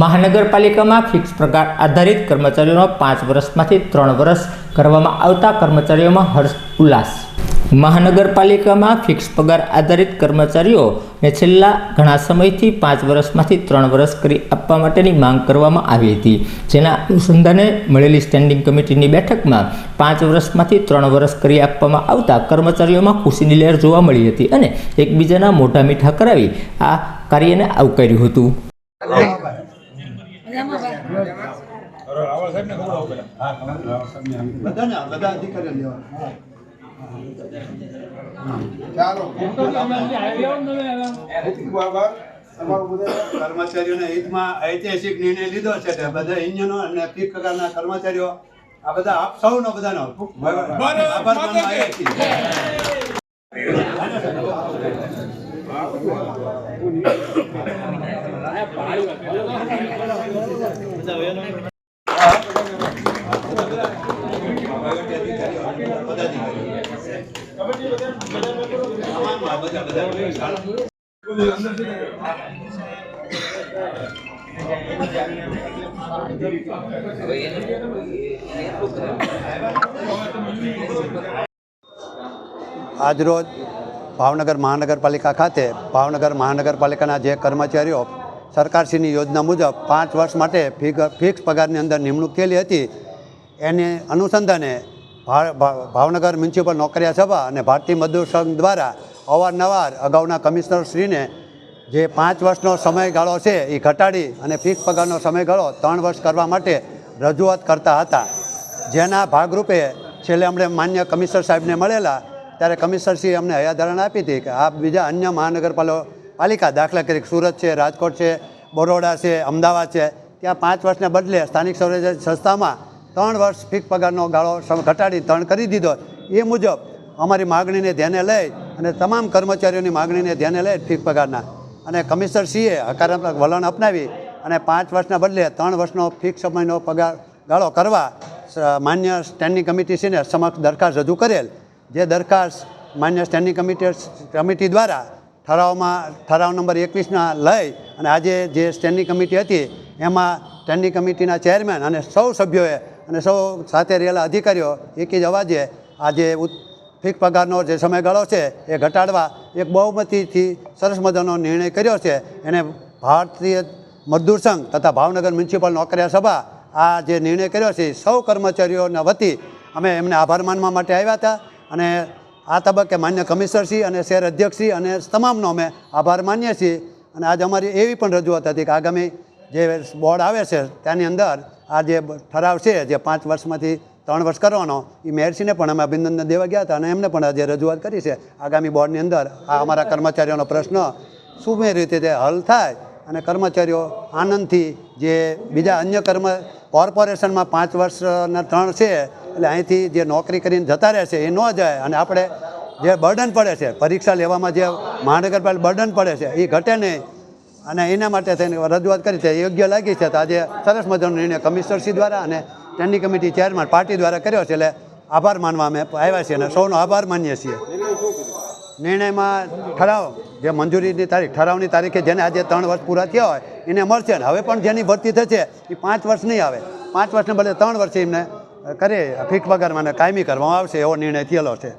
મહાનગરપાલિકામાં ફિક્સ પગાર આધારિત કર્મચારીઓનો પાંચ વર્ષમાંથી ત્રણ વર્ષ કરવામાં આવતા કર્મચારીઓમાં હર્ષ ઉલ્લાસ. મહાનગરપાલિકામાં ફિક્સ પગાર આધારિત કર્મચારીઓને છેલ્લા ઘણા સમયથી પાંચ વર્ષમાંથી ત્રણ વર્ષ કરી આપવા માટેની માંગ કરવામાં આવી હતી. જેના અનુસંધાને મળેલી સ્ટેન્ડિંગ કમિટીની બેઠકમાં પાંચ વર્ષમાંથી ત્રણ વર્ષ કરી આપવામાં આવતા કર્મચારીઓમાં ખુશીની લહેર જોવા મળી હતી અને એકબીજાના મોઢા મીઠા કરાવી આ કાર્યને આવકાર્યું હતું. બધાને બધા અધિકારીઓ લેવા. ચાલો. કર્મચારીઓના હિતમાં ઐતિહાસિક નિર્ણય લીધો છે બધા ઇન્જિનો અને પીક પ્રકારના કર્મચારીઓ આ બધા આપ સૌનો બધાનો આભાર માનવા આવ્યા છીએ. આજરોજ ભાવનગર મહાનગરપાલિકા ખાતે ભાવનગર મહાનગરપાલિકાના જે કર્મચારીઓ સરકારશ્રીની યોજના મુજબ પાંચ વર્ષ માટે ફિક્સ પગારની અંદર નિમણૂક થયેલી હતી. એને અનુસંધાને ભાવનગર મ્યુનિસિપલ નોકરિયા સભા અને ભારતીય મજદૂર સંઘ દ્વારા અવારનવાર અગાઉના કમિશનરશ્રીને જે પાંચ વર્ષનો સમયગાળો છે એ ઘટાડી અને ફિક્સ પગારનો સમયગાળો ત્રણ વર્ષ કરવા માટે રજૂઆત કરતા હતા. જેના ભાગરૂપે છેલ્લે અમને માન્ય કમિશનર સાહેબને મળેલા, ત્યારે કમિશનરશ્રીએ અમને હયાધારણા આપી હતી કે આ બીજા અન્ય મહાનગરપાલો પાલિકા દાખલા તરીકે સુરત છે, રાજકોટ છે, બરોડા છે, અમદાવાદ છે, ત્યાં પાંચ વર્ષને બદલે સ્થાનિક સ્વરાજ સંસ્થામાં ત્રણ વર્ષ ફિક્સ પગારનો ગાળો ઘટાડી ત્રણ કરી દીધો. એ મુજબ અમારી માગણીને ધ્યાને લઈ અને તમામ કર્મચારીઓની માગણીને ધ્યાને લઈ ફિક્સ પગારના. અને કમિશનરશ્રીએ હકારાત્મક વલણ અપનાવી અને પાંચ વર્ષના બદલે ત્રણ વર્ષનો ફિક્સ સમયનો પગાર ગાળો કરવા માન્ય સ્ટેન્ડિંગ કમિટીશ્રીને સમક્ષ દરખાસ્ત રજૂ કરેલ. જે દરખાસ્ત માન્ય સ્ટેન્ડિંગ કમિટી કમિટી દ્વારા ઠરાવમાં, ઠરાવ નંબર એકવીસના લઈ અને આજે જે સ્ટેન્ડિંગ કમિટી હતી, એમાં સ્ટેન્ડિંગ કમિટીના ચેરમેન અને સૌ સભ્યોએ અને સૌ સાથે રહેલા અધિકારીઓ એક જ અવાજે આજે ફિક્સ પગારનો જે સમયગાળો છે, એ ઘટાડવા એક બહુમતીથી સરસ મજાનો નિર્ણય કર્યો છે. એને ભારતીય મજદૂર સંઘ તથા ભાવનગર મ્યુનિસિપલ નોકરિયા સભા આ જે નિર્ણય કર્યો છે સૌ કર્મચારીઓના વતી અમે એમને આભાર માનવા માટે આવ્યા હતા અને આ તબક્કે માન્ય કમિશનરશ્રી અને શહેર અધ્યક્ષશ્રી અને તમામનો અમે આભાર માનીએ છીએ. અને આજે અમારી એવી પણ રજૂઆત હતી કે આગામી જે બોર્ડ આવે છે ત્યાંની અંદર આ જે ઠરાવ છે જે પાંચ વર્ષમાંથી ત્રણ વર્ષ કરવાનો એ મેયરશ્રીને પણ અમે અભિનંદન દેવા ગયા હતા અને એમને પણ આજે રજૂઆત કરી છે. આગામી બોર્ડની અંદર આ અમારા કર્મચારીઓનો પ્રશ્ન સુમેળ રીતે તે હલ થાય અને કર્મચારીઓ આનંદથી જે બીજા અન્ય કર્મ, કોર્પોરેશનમાં પાંચ વર્ષના ત્રણ છે એટલે અહીંથી જે નોકરી કરીને જતા રહે છે, એ ન જાય. અને આપણે જે બર્ડન પડે છે, પરીક્ષા લેવામાં જે મહાનગરપાલિકા બર્ડન પડે છે, એ ઘટે નહીં. અને એના માટે થઈને રજૂઆત કરી છે યોગ્ય લાગી છે. તો આજે સરસ મજાનો નિર્ણય કમિશનરશ્રી દ્વારા અને સ્ટેન્ડિંગ કમિટી ચેરમેન પાર્ટી દ્વારા કર્યો છે. એટલે આભાર માનવા અમે આવ્યા છીએ અને સૌનો આભાર માનીએ છીએ. નિર્ણયમાં ઠરાવ, જે મંજૂરીની તારીખ, ઠરાવની તારીખે જેને આજે ત્રણ વર્ષ પૂરા થયા હોય, એને મળશે. ને હવે પણ જેની ભરતી થશે, એ પાંચ વર્ષ નહીં આવે. પાંચ વર્ષને બદલે ત્રણ વર્ષે એમને કરે ભીખ વગર મને કાયમી કરવામાં આવશે એવો નિર્ણય થયેલો છે.